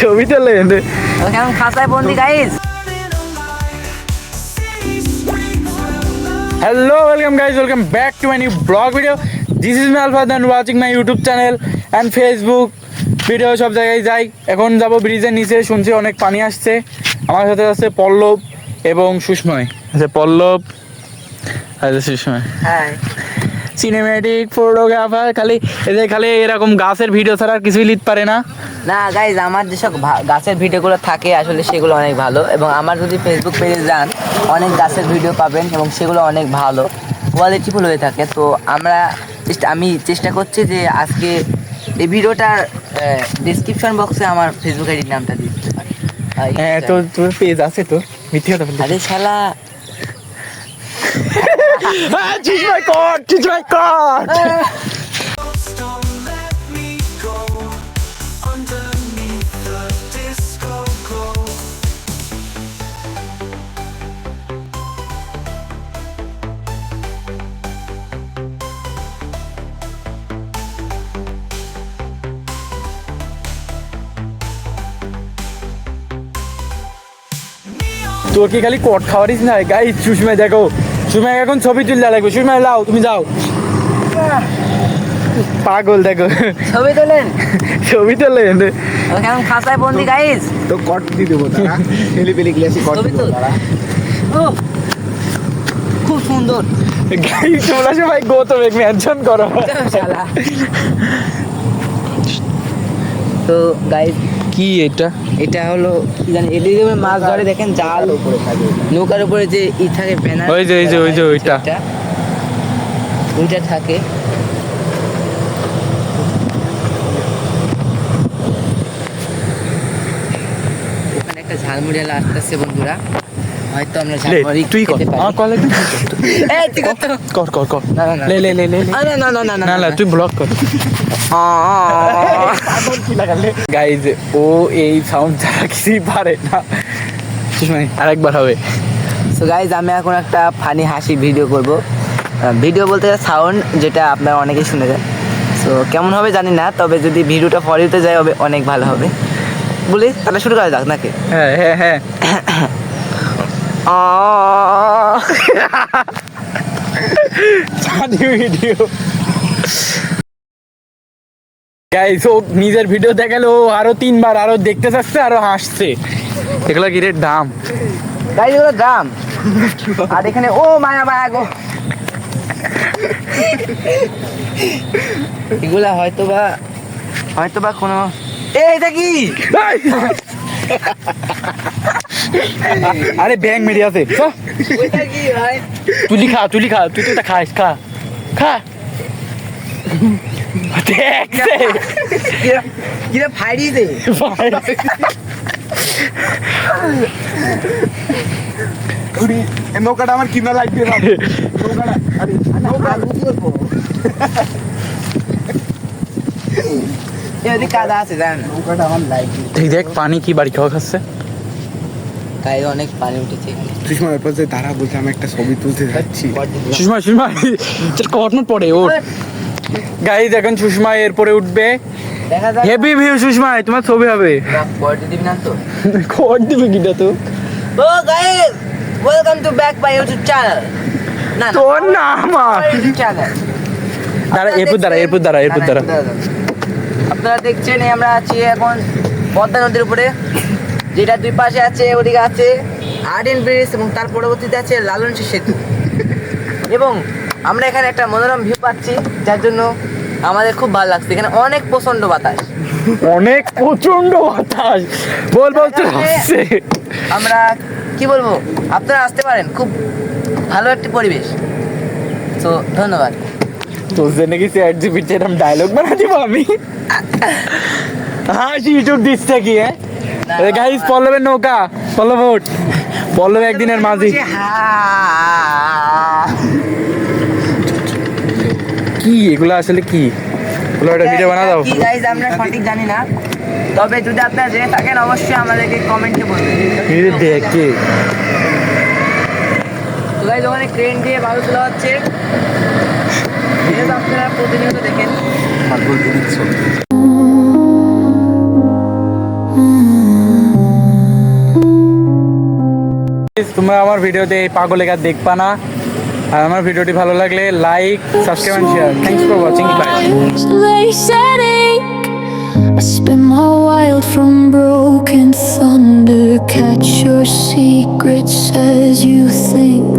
ছবি তোলেন। খাসায় বন্দি guys hello welcome guys welcome back to my new blog video this is my alpha than watching my YouTube channel and Facebook video সব জায়গায় যাই। এখন যাব ব্রিজের নিচে শুনছি অনেক পানি আসছে। আমার সাথে আছে পল্লব এবং সুষময়। আচ্ছা পল্লব আচ্ছা সুষময়। হ্যাঁ সিনেমেটিক ফটোগ্রাফার খালি এদের খালি এরকম গাছের ভিডিও ছাড়া আর কিছুই লিখতে পারে না। না গাইজ আমার যেসব গাছের ভিডিওগুলো থাকে আসলে সেগুলো অনেক ভালো এবং আমার যদি ফেসবুক পেজে যান অনেক গাছের ভিডিও পাবেন এবং সেগুলো অনেক ভালো কোয়ালিটিফুল হয়ে থাকে। তো আমরা আমি চেষ্টা করছি যে আজকে এই ভিডিওটার ডিসক্রিপশন বক্সে আমার ফেসবুক আইডির নামটা দিতে পারি। হ্যাঁ তো তোর পেজ আছে তো মিথ্যে কথা আরে শালা সুষময় কট সুষময় কট Don't let me go underneath the disco glow. তোর কি খালি কট খাওয়ারিস না গাই সুষমা দেখো সুষমা এখন ছবি তুলতে লাগবে। সুষমা লাও তুমি যাও। পাগল দেখো। ছবি তোলেন? ছবি তোলেন। কেমন খাতায় বন্দি গাইজ তো কট দিয়ে দেবো তারা পেলি পেলি গ্লাসে কট দিয়ে দেবো তারা খুব সুন্দর। গাই তোমরা সবাই গৌতম এক মেনশন করো। শালা। তো গাইজ কি এটা? এটা হলো জানি এদিকে মাছ ধরে দেখেন জাল উপরে থাকে নৌকার উপরে যে ই থাকে ব্যানার ওই যে, ওই যে, ওই যে, ওইটা। ওইটা থাকে। ওখানে একটা ঝালমুড়িয়ালা আসতেছে বন্ধুরা। হয়তো আমরা লে তুই কর। খেতে পারি। আমার এই, তুই কর কর কর কর। না, না, না। লে লে লে লে লে। না, না, না, না, না, না না তুই ব্লক কর। গাইজ ও এই সাউন্ড ছাড়া কিছুই পারে না। আরেকবার হবে। সো গাইজ আমি এখন একটা ফানি হাসি ভিডিও করব। ভিডিও বলতে সাউন্ড যেটা আপনারা অনেকেই শুনেছেন সো কেমন হবে জানি না তবে যদি ভিডিওটা ফরিতে যায় হবে অনেক ভালো হবে। বলি তাহলে শুরু করা যাক নাকি? হ্যাঁ হ্যাঁ হ্যাঁ। ভিডিও গাইস ও নিজের ভিডিও দেখালে আরও তিনবার আরও দেখতে চাচ্ছে আরও হাসছে। এগুলো কি রে দাম? এগুলো দাম। আর এখানে ও মায়া মায়া গো। এগুলা হয়তো বা হয়তো বা কোনো এই এটা কি? আরে ব্যাং মেরে আছে। তুলি খা তুলি খা তুই তো খাইস খা। খা। দেখছে কিরা ফাইডি দে উড়ি নৌকাটা আমার কিনা লাগবে না। নৌকাটা আরে নৌকা এদিকে কাদা আছে জান। নৌকাটা আমার লাগবে। দেখ দেখ পানি কি বাড়ি খাওয়া খাচ্ছে? গায়ে অনেক পানি উঠেছে সুষমা এরপর যে তারা বলছে আমি একটা ছবি তুলতে যাচ্ছি। সুষমা সুষমা কটন পড়ে ওর গাইজ এখন সুষমা এরপরে উঠবে। হেভি ভিউ সুষমা তোমার ছবি হবে। পরে দিবি না তো? কট দিবে কিটা তো? ও guys welcome to back YouTube channel না তোর না আমার চ্যানেল দাঁড়া এরপর দাঁড়া এরপর দাঁড়া এরপর দাঁড়া। আপনারা দেখছেন আমরা আছি এখন পদ্মা নদীর উপরে। যেটা দুই পাশে আছে ওদিকে আছে আর্ডেন ব্রিজ এবং তার পরবর্তীতে আছে লালন সেতু। এবং আমরা এখানে একটা মনোরম ভিউ পাচ্ছি যার জন্য আমাদের খুব ভালো লাগছে। এখানে অনেক প্রচণ্ড বাতাস। অনেক প্রচণ্ড বাতাস। বল বল আমরা কি বলব? আপনারা আসতে পারেন খুব ভালো একটি পরিবেশ। তো ধন্যবাদ। তো জেনে গেছি চ্যাট জিপিটি এরকম ডায়লগ বানা দিব আমি। হ্যাঁ ইউটিউব দিচ্ছে কি হ্যাঁ? গাইস পল্লবের নৌকা পল্লব ওঠ পল্লব একদিনের মাঝি। কি? এগুলো আসলে কি? বলো একটা ভিডিও বানা দাও। কি গাইজ আমরা সঠিক জানি না। তবে যদি আপনারা জেনে থাকেন অবশ্যই আমাদেরকে কমেন্টে বলবেন। এই দেখে। ওখানে ক্রেন দিয়ে বালু তোলা হচ্ছে। আপনারা প্রতিনিয়ত দেখেন। প্লিজ তোমরা আমার ভিডিওতে এই পাগলে গাছ দেখ না। আর আমার ভিডিওটি ভালো লাগলে like subscribe and share thanks for watching bye I spend my while from broken thunder. Catch your secrets as you think.